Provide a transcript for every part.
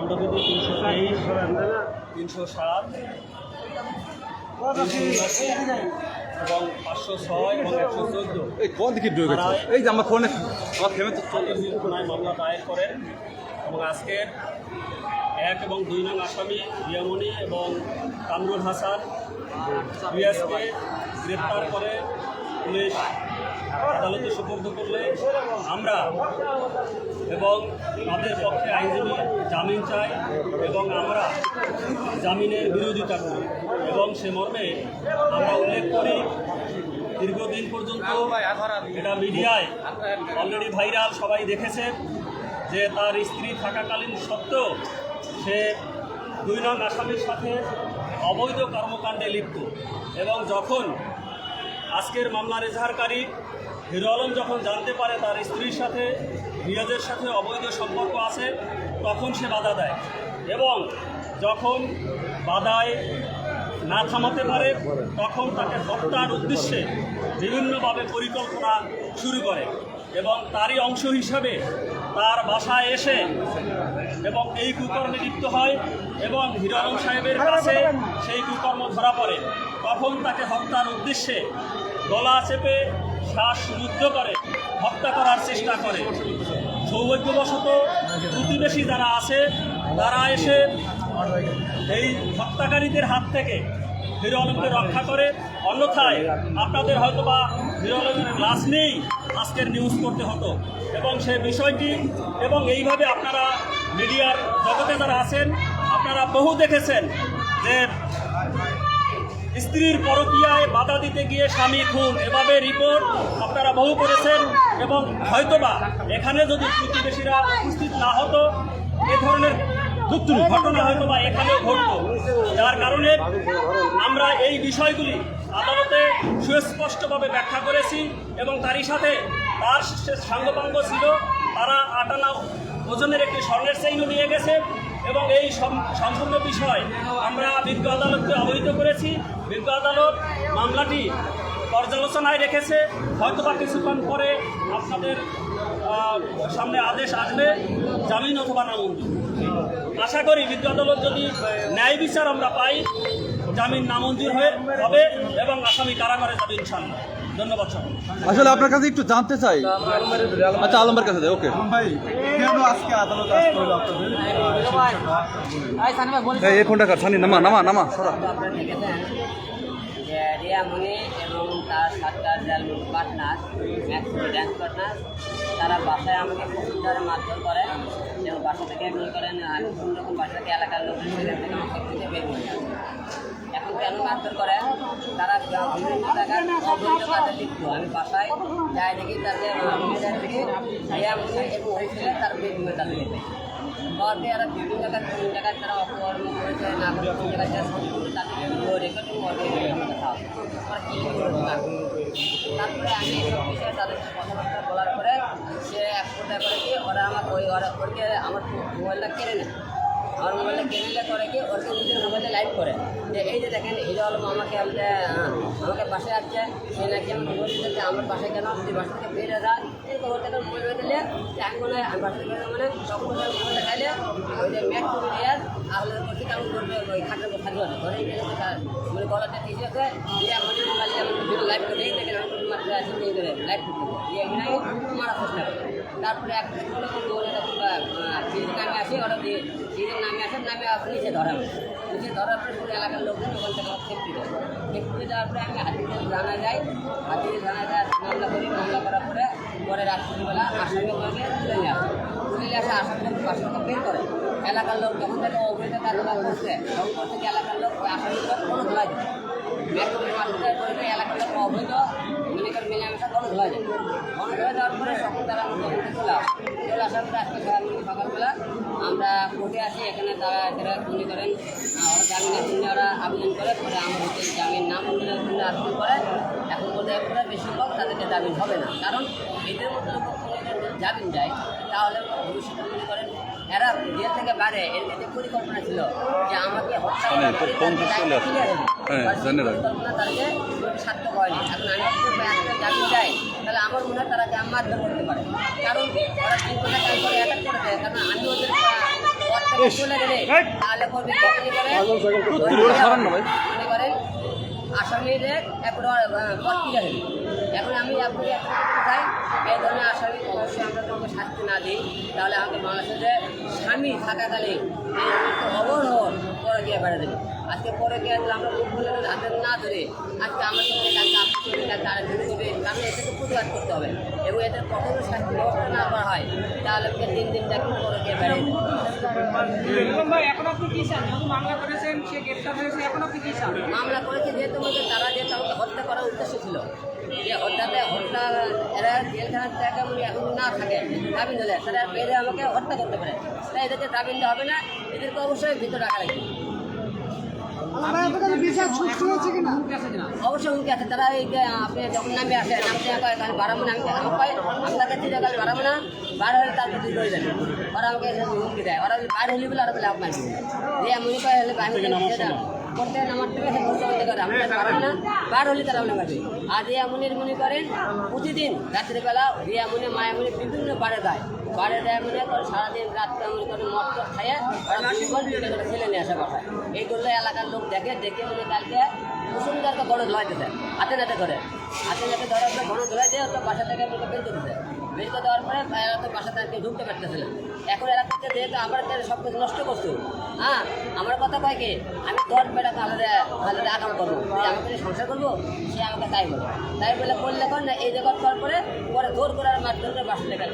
খণ্ডবিধি তিনশো তেইশ তিনশো সাত এবং পাঁচশো ছয় এবং একশো চোদ্দ। এই কোন দিকে ঢুকে গেছে? এই যে আমার ফোনে আমার ফেমে তো থানায় মামলা দায়ের করেন এবং আজকের এক এবং দুই নং আসামি রিয়ামণি এবং কামরুল হাসান রিয়াজকে গ্রেপ্তার করে পুলিশ আদালতে সুপর্দ করলে আমরা এবং তাদের পক্ষে আইনজীবী জামিন চাই এবং আমরা জামিনের বিরোধিতা করি। এবং সে মর্মে আমরা উল্লেখ করি, দীর্ঘদিন পর্যন্ত এটা মিডিয়ায় অলরেডি ভাইরাল সবাই দেখেছে যে তার স্ত্রী থাকাকালীন সত্ত্বেও সে দুই নং আসামির সাথে অবৈধ কর্মকাণ্ডে লিপ্ত। এবং যখন আজকের মামলার এজাহারকারী হিরো আলম যখন জানতে পারে তার স্ত্রীর সাথে, রিয়াজের সাথে অবৈধ সম্পর্ক আছে, তখন সে বাধা দেয়। এবং যখন বাধায় না থামাতে পারে, তখন তাকে হত্যার উদ্দেশ্যে বিভিন্নভাবে পরিকল্পনা শুরু করে এবং তারই অংশ হিসাবে তার বাসায় এসে এবং এই কুকর্মে লিপ্ত হয় এবং হিরো আলম সাহেবের কাছে সেই কুকর্ম ধরা পড়ে। তখন তাকে হত্যার উদ্দেশ্যে গলা চেপে শ্বাস রুদ্ধ করে হত্যা করার চেষ্টা করে। সৌভাগ্যবশত প্রতিবেশী যারা আছে, তারা এসে এই হত্যাকারীদের হাত থেকে হিরো আলমকে রক্ষা করে। অন্যথায় আপনাদের হয়তো বা হিরো আলমের লাশ নেই, আজকের নিউজ করতে হতো। এবং সে বিষয়টি এবং এইভাবে আপনারা মিডিয়ার জগতে যারা আছেন, আপনারা বহু দেখেছেন যে স্ত্রীর পরকীয়ায় বাধা দিতে গিয়ে স্বামী খুন। এভাবে রিপোর্ট আপনারা বহু করেছেন এবং হয়তোবা এখানে যদি প্রতিবেশীরা উপস্থিত না হতো, এ ধরনের ঘটনা হয়তো বা এখানেও ঘটতো। যার কারণে আমরা এই বিষয়গুলি আদালতে সুস্পষ্টভাবে ব্যাখ্যা করেছি এবং তারই সাথে তার সাঙ্গপাঙ্গ ছিল, তারা আটানা ওজনের একটি স্বর্ণের চেইনও নিয়ে গেছে। এবং এই সম- সম্পূর্ণ বিষয় আমরা বিজ্ঞ আদালতকে অবহিত করেছি। বিজ্ঞ আদালত মামলাটি পর্যালোচনায় রেখেছে। হয়তো বা কিছুক্ষণ পরে আপনাদের সামনে আদেশ আসবে, জামিন অথবা নামঞ্জুর আশা করি বিজ্ঞ আদালত যদি ন্যায় বিচার আমরা পাই, জামিন নামঞ্জুর হয়ে, হবে এবং আসামি কারাগারে যাবে ইনশাল্লাহ ধন্যবাদ আসলে আপনার কাছে একটু জানতে চাই। আচ্ছা আলমের কাছে ওকে। ভাই কেন আজকে আদালত আসতে হলো আপনাদের এই ফোনটা কার? সানি নামা নামা নামা সরা। রিয়ামণি এবং তার সাতটা যার পার্টনার ড্যান্স পার্টনার তারা বাসায় আমাকে প্রচুর ধরে মারধর করে। এবং বাসা থেকে করেন আমি কোনো রকম বাসা থেকে এলাকার লোক সেখান থেকে আমাকে খুঁজে বের করে। এখন কেন মারধর করে? তারা আমি বাসায় যাই দেখি তাদের লিপ্ত পরে এরা বিভিন্ন জায়গায় বিভিন্ন জায়গায় তারা অপকর্ম করেছে না করে কোন জায়গায় কথা ওরা কী করেছে না তারপরে আমি সব বিষয়ে তাদের কথাবার্তা বলার পরে সে এক পর্যায়ে করে কি, ওরা আমাকে ওই ওরা ওরকে আমার মোবাইলটা কেড়ে নেয়। আমার মোবাইলটা কেড়ে নিলে করে কি ওরকে নিজের মোবাইলে লাইভ করে। যে এই যে দেখেন হিরো আলম আমাকে বলছে, আহ, আমাকে বাসায় আসছে সে নাকি আমাকে বলছে যে আমার বাসায় কেন তুই বাসা থেকে বেড়ে যা। এরকম খবর থেকে মোবাইল বেঁধে দিলে যে আমি মনে হয় আমি বাসা থেকে মানে তখন ওরা মোবাইল দেখাইলে ওই যে ম্যাট করে দিয়ে আহলে করতে কেমন করবে? ওই খাটের থাকবে না। ধরে মানে গলাটা ঠিক আছে দিয়ে আমার মোবাইল আমাকে ভিডিও লাইভ করে এই দেখেন আমি তারপরে এক নামে আসি ওরা দিয়ে নামে আসে, নামে নিচে ধরা। নিচে ধরার পরে পুরো এলাকার লোকজন ওখান থেকে সেফটি দেয় সেফটি দেওয়ার পরে আমি হাতিতে জানা যাই। হাতিতে জানা যায় মামলা করি। মামলা করার পরে পরে রাত্রিবেলা আসামি আমাকে তুলে নিয়ে আসে। তুলে নিয়ে আসে আসামিকে বাসা থেকে বের করে। এলাকার লোক যখন থেকে অবৈধ কাজগুলো করছে তখন থেকে এলাকার লোক ওই আসামিকে কোনো ধোলা যায় ম্যাক্সিমাম মাত্রায় করে এলাকার লোক অবৈধ করেন মিলেমিশা কোনো ধোলা যায় কোনো ধোয়া যাওয়ার পরে সকল তারা আমাদের চলে আসে। চলে আসার পরে আজকে সকালবেলা আমরা কোর্টে আসি এখানে তারা এরা মনে করেন জামিনের জন্য ওরা আবেদন করে পরে আমার হচ্ছে জামিন না মঞ্জুরের জন্য আবেদন করে এখন হয় পরে বেশিরভাগ তাদেরকে জামিন হবে না। কারণ এদের যদি জামিন যায় তাহলে ভবিষ্যতে মনে করেন এরা জেল থেকে বাইরে এর মধ্যে পরিকল্পনা ছিল যে আমাকে হত্যা মানে দেবে। হ্যাঁ, তাদেরকে সার্থক হয়নি এখন আমি যদি একটা জামিন যাই তাহলে আমার মনে হয় তারা জাম মারধর করতে পারে। কারণ ওরা তিন ঘণ্টা কাজ করে অ্যাটাক করে দেয়। কারণ আমি ওদের আহ, চলে গেলে তাহলে করবে। মনে করেন আসামিদের একবার প্রক্রিয়া হবে এখন আমি করতে চাই এই ধরনের আসামি অবশ্যই আমরা তোমাকে শাস্তি না দিই। তাহলে আমাকে বাংলাদেশে স্বামী থাকাকালীন এই অবরোধ পরে গিয়ে বেড়া দেবে। আজকে পরে গিয়ে আমরা মুখ খুলে হাতে না ধরে আজকে আমার সঙ্গে কালকে আপনি কালকে আরেকজন করবে কারণ এতে প্রতিবাদ করতে হবে। এবং এদের কঠোর শাস্তি ব্যবস্থা না করা হয় তাহলে ওকে দিন দিন দেখুন পরে গিয়ে বেড়ে যেহেতু মামলা করেছে যেহেতু তারা যে কাউকে হত্যা করার উদ্দেশ্য ছিল যে হত্যাতে হত্যা এরা জেলখানার উনি এখন না থাকে দাবি দিলে তারা বেঁধে আমাকে হত্যা করতে পারে। তাই এদেরকে দাবি দিতে হবে না এদেরকে অবশ্যই ভিতরে রাখা লাগবে। অবশ্যই হুমকি আছে। তারা এই যে আপনি যখন নামে আসে নামতে বাড়াবো না আমি কয় কাল বাড়াবো না বার হলে তার প্রতি করে দেবে ওরা আমাকে হুমকি দেয়। ওরা বাইরে হলে বলে ওরা বলে আপনার। যে মনে করে হলে আমি করতে নামার থেকে বার হলে তারা মনে করবে আর রিয়া মুনির মনে করেন, প্রতিদিন রাত্রিবেলা রিয়া মুনি, মায়া মুনি বিভিন্ন বারে দেয়। বারে দেয় মনে করে সারাদিন রাত্রে মনে করে মদ খাইয়ে ওরা ছেলে নিয়ে আসে বাসায়। এই করলে এলাকার লোক দেখে দেখে মনে কালকে কুসুমদারকে গণ ধোয়া দিতে। হাতে নাতে করে। হাতে নাতে ধরার পরে গণ ধোয়া দিয়ে তো বাসা থেকে বের করে দিতে। বের করে দেওয়ার পরে এরা তো বাসা থেকে ঢুকতে পারতেছিল এখন এরা করতে যেহেতু আমার সব কিছু নষ্ট করছ হ্যাঁ আমার কথা কয় কি আমি দশ বেটা তাহলে তাহলে আগাম করব। তুই আমাকে সংসার করব সে আমাকে তাই বলে। তাই বলে করলে কর না এই জায়গা করার পরে পরে জোর করে আর মার ধরে বাসা থেকে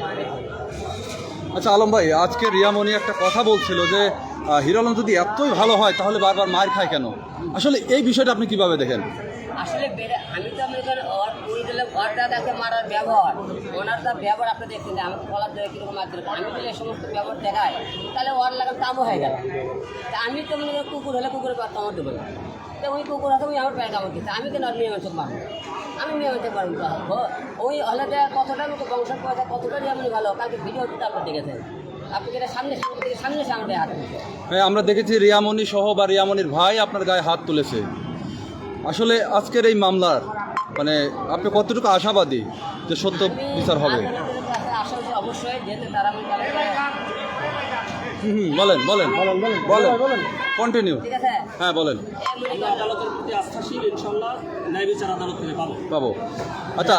আচ্ছা আলম ভাই আজকে রিয়ামণি একটা কথা বলছিল যে হিরো আলম যদি এতই ভালো হয় তাহলে বারবার মার খায় কেন? আসলে এই বিষয়টা আপনি কীভাবে দেখেন? আসলে আমি তো আমি ওর পুরো দেখে মারার ব্যবহার, ওনার তার ব্যবহার আপনি দেখছেন যে আমাকে কলার ধরে কীরকম মারছিল আমি যদি এই সমস্ত ব্যবহার দেখাই তাহলে ওর লাগার দামও হয়ে গেল। তা আমি তো মনে কুকুর হলে কুকুরের পাত্র আমার দেবো না। তো ওই কুকুর হয়তো ওই আমার প্যান্ট কামড় দিচ্ছে। আমি কেন মেয়ে মানুষের মারবো আমি মেয়ে মানুষের মারবো তো ওই হলে কতটা মতো বংশ পয়সা কতটা যেমন ভালো, কালকে ভিডিও তো আপনি দেখেছেন। আমরা দেখেছি রিয়ামণি সহ বা রিয়ামণির ভাই আপনার গায়ে হাত তুলেছে। আসলে আজকের এই মামলার মানে আপনি কতটুকু আশাবাদী যে সত্য বিচার হবে? আমি কালকে হুম, হুম, বলেন বলেন বলেন কন্টিনিউ হ্যাঁ বলেন। আমরা আদালতের প্রতি আস্থাশীল ইনশাল্লাহ ন্যায় বিচার আদালত থেকে পাবো। পাবো। আচ্ছা।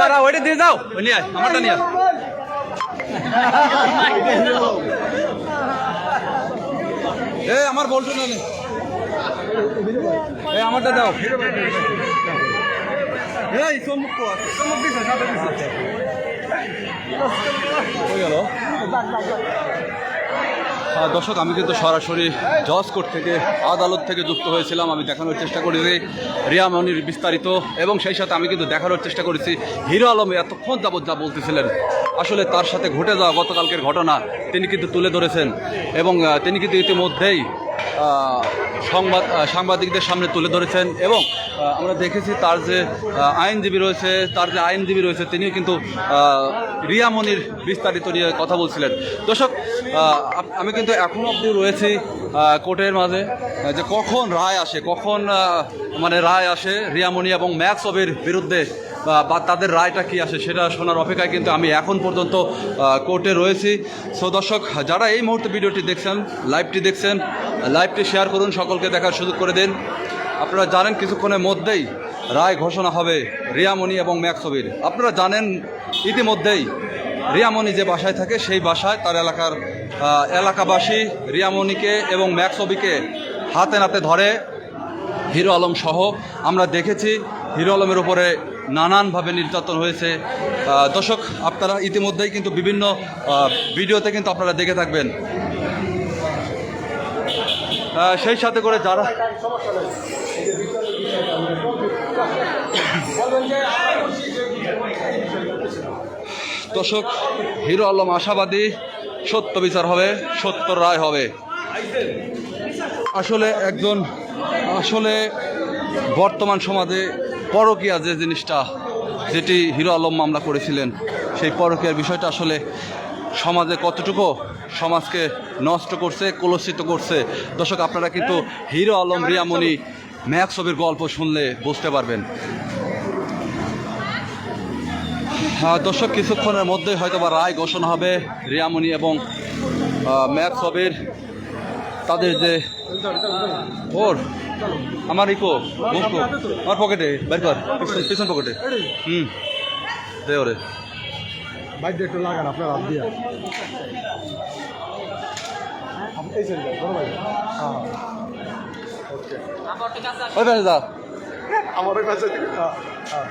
দাঁড়া ওইটা দিয়ে যাও। নিয়ে আমারটা নিয়ে এ আমার বলছো না। নে। এ আমারটা দাও। এই আছে চমক দিছে সাথে দিছে। গেল। দর্শক আমি কিন্তু সরাসরি জজ কোর্ট থেকে আদালত থেকে যুক্ত হয়েছিলাম। আমি দেখানোর চেষ্টা করেছি রিয়া মনির বিস্তারিত এবং সেই সাথে আমি কিন্তু দেখানোর চেষ্টা করেছি। হিরো আলম এতক্ষণ যাবৎ যা বলতেছিলেন আসলে তার সাথে ঘটে যাওয়া গতকালকের ঘটনা তিনি কিন্তু তুলে ধরেছেন। এবং তিনি কিন্তু ইতিমধ্যেই সংবাদ সাংবাদিকদের সামনে তুলে ধরেছেন এবং আমরা দেখেছি তার যে আইনজীবী রয়েছে, তার যে আইনজীবী রয়েছে, তিনিও কিন্তু রিয়ামনির বিস্তারিত নিয়ে কথা বলছিলেন। দর্শক আমি কিন্তু এখনও অবধি রয়েছি কোর্টের মাঝে যে কখন রায় আসে, কখন মানে রায় আসে রিয়ামণি এবং ম্যাক্স অবের বিরুদ্ধে বা- তাদের রায়টা কি আসে সেটা শোনার অপেক্ষায় কিন্তু আমি এখন পর্যন্ত কোর্টে রয়েছি। সো দর্শক, যারা এই মুহূর্তে ভিডিওটি দেখছেন, লাইভটি দেখছেন, লাইভটি শেয়ার করুন, সকলকে দেখার সুযোগ করে দিন। আপনারা জানেন কিছুক্ষণের মধ্যেই রায় ঘোষণা হবে রিয়ামণি এবং ম্যাকসবির আপনারা জানেন ইতিমধ্যেই রিয়ামণি যে বাসায় থাকে, সেই বাসায় তার এলাকার এলাকাবাসী রিয়ামণিকে এবং ম্যাকসবিকে হাতে নাতে ধরে হিরো আলম সহ। আমরা দেখেছি হিরো আলমের উপরে নানানভাবে নির্যাতন হয়েছে। দর্শক, আপনারা ইতিমধ্যেই কিন্তু বিভিন্ন ভিডিওতে কিন্তু আপনারা দেখে থাকবেন। সেই সাথে করে যারা দর্শক, হিরো আলম আশাবাদী, সত্য বিচার হবে, সত্য রায় হবে। আসলে একজন আসলে বর্তমান সমাজে পরকীয়া যে জিনিসটা যেটি হিরো আলম মামলা করেছিলেন সেই পরকীয়ার বিষয়টা আসলে সমাজে কতটুকু সমাজকে নষ্ট করছে কলুষিত করছে? দর্শক আপনারা কিন্তু হিরো আলম রিয়ামণি ম্যাক ছবির গল্প শুনলে বুঝতে পারবেন। হ্যাঁ, দর্শক কিছুক্ষণের মধ্যে হয়তো বা রায় ঘোষণা হবে রিয়ামণি এবং ম্যাথ হবের তাদের যে ওর আমার ইকো মুখো আমার পকেটে বের কর। পিছন- পকেটে হুম। দে ওরে। দিয়ে একটু লাগান আপনার হাত দিয়ে। আপনি এই সাইড বড় ভাই। হ্যাঁ। ওকে ওই পাশে যা। আমার ওই পাশে। হ্যাঁ হ্যাঁ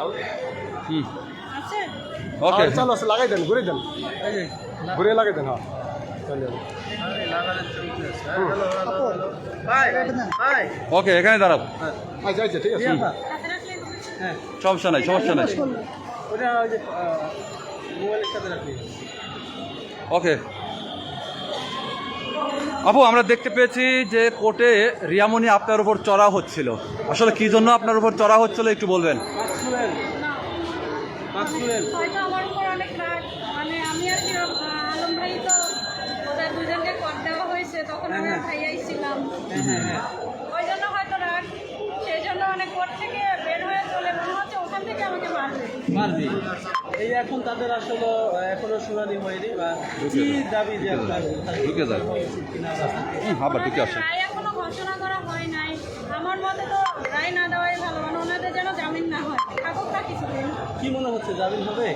ওকে হুম। ওকে চলো লাগাই দেন ঘুরে দেন। ঘুরে লাগাই দেন হ্যাঁ। ওকে, এখানে আছে সমস্যা নাই সমস্যা নাই। ওকে। আপু, আমরা দেখতে পেয়েছি যে কোর্টে রিয়ামণি আপনার উপর চড়া হচ্ছিল। আসলে কি জন্য আপনার উপর চড়া হচ্ছিল একটু বলবেন হয়তো আমার উপর অনেক রাগ মানে আমি আর কি আহ, আলম ভাই তো ওদের দুজনকে কর দেওয়া হয়েছে তখন আমি আর ভাইয়াই ছিলাম। ওই জন্য হয়তো রাগ সেই জন্য অনেক কোর্ট থেকে বের হয়ে চলে মনে হচ্ছে ওখান থেকে আমাকে মারবে। মারবি। এই এখন তাদের আসলে এখনও শুনানি হয়নি বা কি দাবি যে ঢুকে যায় হুম আবার ঢুকে আসে। এখনও ঘোষণা করা হয় নাই। আমার মতে তো রায় না দেওয়াই ভালো মানে ওনাদের যেন জামিন না হয়। থাকুক না কিছুদিন। কি মনে হচ্ছে জামিন হবে?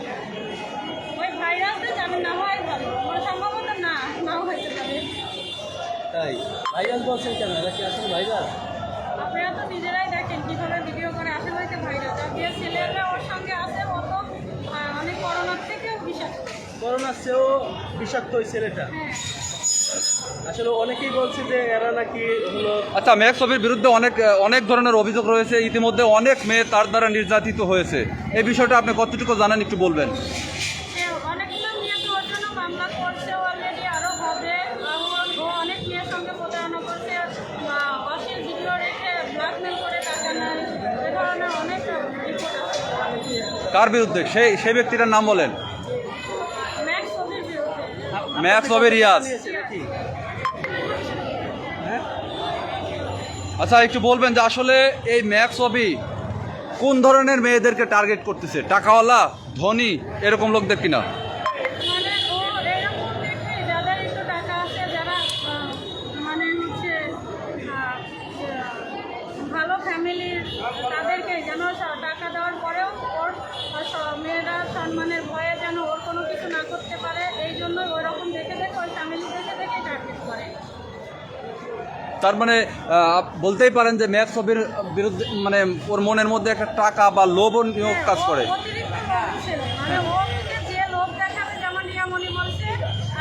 ওই ভাইরাসদের জামিন না হওয়াই ভালো মানে সম্ভবত না নাও হইতে পারে তাই? ভাইরাস বলছেন কেন? এরা কি আসলে ভাইরাস আপনারা তো নিজেরাই দেখেন কীভাবে ভিডিও করে। আসলে হইতে ভাইরাস আর ছেলেরা ওর সঙ্গে আছে ও তো অনেক করোনার থেকেও বিষাক্ত। করোনার চেয়েও বিষাক্ত ওই ছেলেটা? হ্যাঁ। আসলে অনেকেই বলছে যে এরা নাকি হলো আচ্ছা ম্যাক ছবির বিরুদ্ধে অনেক অনেক ধরনের অভিযোগ রয়েছে। ইতিমধ্যে অনেক মেয়ে তার দ্বারা নির্যাতিত হয়েছে। এই বিষয়টা আপনি কতটুকু জানেন একটু বলবেন সে অনেকগুলো মেয়ে তো ওর জন্য মামলা করছে অলরেডি আরও হবে আর ও- ও অনেক মেয়ের সঙ্গে প্রতারণা করছে বা অশ্লীল ভিডিও রেখে ব্ল্যাকমেল করে টাকা নেয় এ ধরনের অনেক রিপোর্ট আছে কার বিরুদ্ধে? সেই সেই ব্যক্তিটার নাম বলেন। ম্যাক্স অবে রিয়াজ। আচ্ছা একটু বলবেন যে আসলে এই ম্যাক্স অবি কোন ধরনের মেয়েদেরকে টার্গেট করতেছে? টাকাওয়ালা, ধনী, এরকম লোকদের কিনা মানে ও এরকম দেখে যাদের একটু টাকা আছে যারা আহ, মানে হচ্ছে আহ, যে, ভালো ফ্যামিলির তাদেরকে যেন স- টাকা দেওয়ার পরেও ওর স- মেয়েরা সম্মানের ভয়ে যেন ওর কোনো কিছু না করতে পারে এই জন্য ওরকম দেখে দেখে ওই ফ্যামিলি দেখে দেখে টার্গেট করে তার মানে বলতেই পারেন যে ম্যাক্স হবির বিরুদ্ধে মানে ওর মনের মধ্যে একটা টাকা বা লোভনীয় কাজ করে। ও অতিরিক্ত লোভী ছেলে। মানে ও নিজে যে লোভ দেখাবে যেমন রিয়ামণি বলছে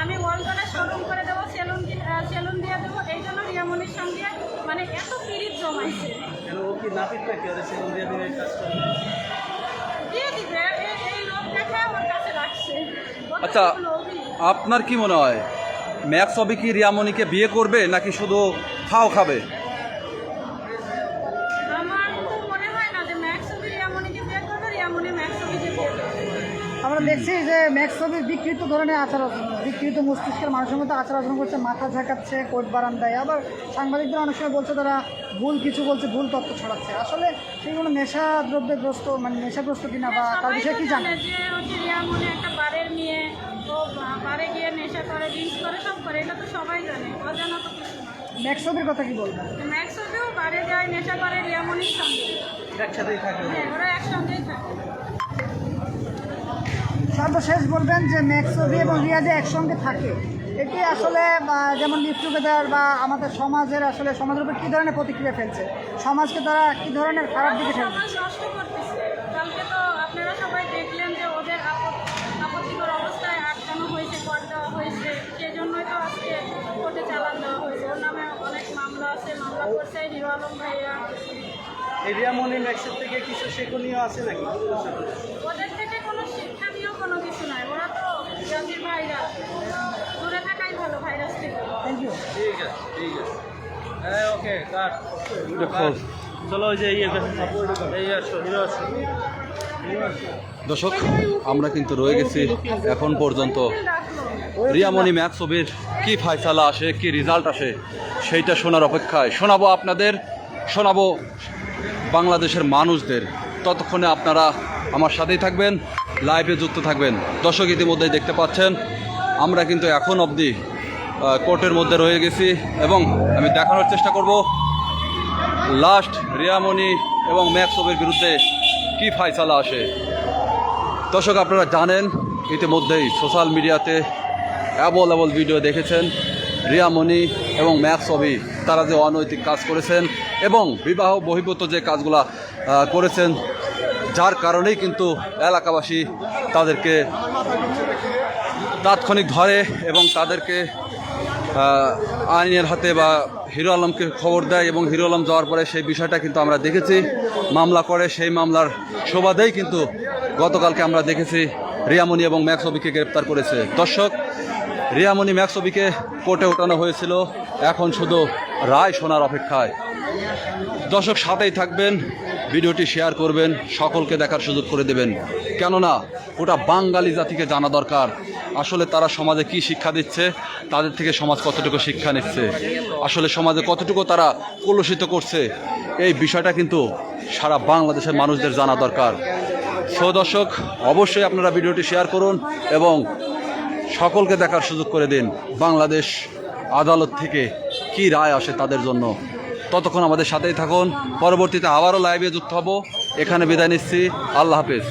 আমি ওয়ালটনে শোরুম করে দেবো সেলুন সেলুন দিয়ে দেবো এই জন্য রিয়ামণির সঙ্গে মানে এত পিরিত জমাইছে ও কি নাপিত নাকি ওদের সেলুন দিয়ে দেবে কাজ করে? দিয়ে দিবে এই- এই দেখে ওর কাছে রাখছে। আচ্ছা আপনার কি মনে হয়? ম্যাক্স হবি কি রিয়ামণিকে বিয়ে করবে নাকি শুধু খাও খাবে? আমার মনে হয় দেখছি যে ম্যাক্স ছবি বিকৃত ধরনের আচার আচরণ বিকৃত মস্তিষ্কের মানুষের মধ্যে আচার আচরণ করছে মাথা ঝাঁকাচ্ছে কোট বারান্দায়। আবার সাংবাদিকদের অনেক সময় বলছে তারা ভুল কিছু বলছে ভুল তথ্য ছড়াচ্ছে। আসলে সেগুলো নেশা দ্রব্যগ্রস্ত মানে নেশাগ্রস্ত কিনা বা তার বিষয়ে তো কি জানে? যে হচ্ছে রিয়ামণি একটা বারের নেশা করে ড্রিঙ্কস করে সব করে এটা তো সবাই জানে অজানা তো কিছু না। কথা কি বলবেন ম্যাক্স বারে যায় নেশা করে রিয়ামণির সঙ্গে। একসাথেই থাকে। হ্যাঁ ওরা একসঙ্গেই থাকে। সর্বশেষ বলবেন যে ম্যাক্স ছবি এবং রিয়া যে একসঙ্গে থাকে। এটি আসলে বা, যেমন লিভ টুগেদার বা আমাদের সমাজের আসলে সমাজের উপর কী ধরনের প্রতিক্রিয়া ফেলছে? সমাজকে তারা কী ধরনের খারাপ দিকে ফেলছে সমাজ নষ্ট করতেছে কালকে তো আপনারা সবাই দেখলেন যে ওদের আপত- আপত্তিকর অবস্থায় আটকানো হয়েছে কর দেওয়া হয়েছে সেজন্যই তো আজকে কোর্টে চালান দেওয়া হয়েছে ওর নামে অনেক মামলা আছে মামলা করছে হিরো আলম ভাইয়া। রিয়ামণি ম্যাক্সের থেকে কিছু শিক্ষণীয় আছে নাকি? ওদের থেকে কোনো শিক্ষণীয় কোনো কিছু নাই। ওরা তো জাতির ভাইরাস দূরে থাকাই ভালো ভাইরাস থেকে। থ্যাংক ইউ ঠিক আছে ঠিক আছে। হ্যাঁ ওকে কাট। চলো ওই যে ইয়ে এই আসো হিরো আসো। দর্শক, আমরা কিন্তু রয়ে গেছি এখন পর্যন্ত। রিয়ামণি ম্যাক্স ছবির কি ফায়সালা আসে, কি রেজাল্ট আসে, সেইটা শোনার অপেক্ষায়। শোনাবো আপনাদের, শোনাবো বাংলাদেশের মানুষদের। ততক্ষণে আপনারা আমার সাথেই থাকবেন লাইভে যুক্ত থাকবেন। দর্শক ইতিমধ্যেই দেখতে পাচ্ছেন, আমরা কিন্তু এখন অবধি কোর্টের মধ্যে রয়ে গেছি এবং আমি দেখানোর চেষ্টা করব। লাস্ট রিয়ামণি এবং ম্যাক্সবের বিরুদ্ধে কি ফাইসালা আসে? দর্শক, আপনারা জানেন, ইতিমধ্যেই সোশ্যাল মিডিয়াতে অ্যাবল ভিডিও দেখেছেন। রিয়ামণি এবং ম্যাক্সবি তারা যে অনৈতিক কাজ করেছেন এবং বিবাহ বহির্ভূত যে কাজগুলা করেছেন, যার কারণেই কিন্তু এলাকাবাসী তাদেরকে তাৎক্ষণিক ধরে এবং তাদেরকে আইনের হাতে বা হিরো আলমকে খবর দেয় এবং হিরো আলম যাওয়ার পরে সেই বিষয়টা কিন্তু আমরা দেখেছি। মামলা করে, সেই মামলার শোভাতেই কিন্তু গতকালকে আমরা দেখেছি রিয়ামণি এবং ম্যাক্সবিকে গ্রেপ্তার করেছে। দর্শক, রিয়ামণি ম্যাক্সবিকে কোর্টে ওঠানো হয়েছিল, এখন শুধু রায় শোনার অপেক্ষায়। দর্শক, সাথেই থাকবেন, ভিডিওটি শেয়ার করবেন, সকলকে দেখার সুযোগ করে দেবেন। কেননা ওটা বাঙালি জাতিকে জানা দরকার, আসলে তারা সমাজে কি শিক্ষা দিচ্ছে, তাদের থেকে সমাজ কতটুকু শিক্ষা নিচ্ছে, আসলে সমাজে কতটুকু তারা কলুষিত করছে, এই বিষয়টা কিন্তু সারা বাংলাদেশের মানুষদের জানা দরকার। সো দর্শক, অবশ্যই আপনারা ভিডিওটি শেয়ার করুন এবং সকলকে দেখার সুযোগ করে দিন বাংলাদেশ আদালত থেকে কি রায় আসে তাদের জন্য। ততক্ষণ আমাদের সাথেই থাকুন। পরবর্তীতে আবারও লাইভে যুক্ত হব। এখানে বিদায় নিচ্ছি। আল্লাহ হাফেজ।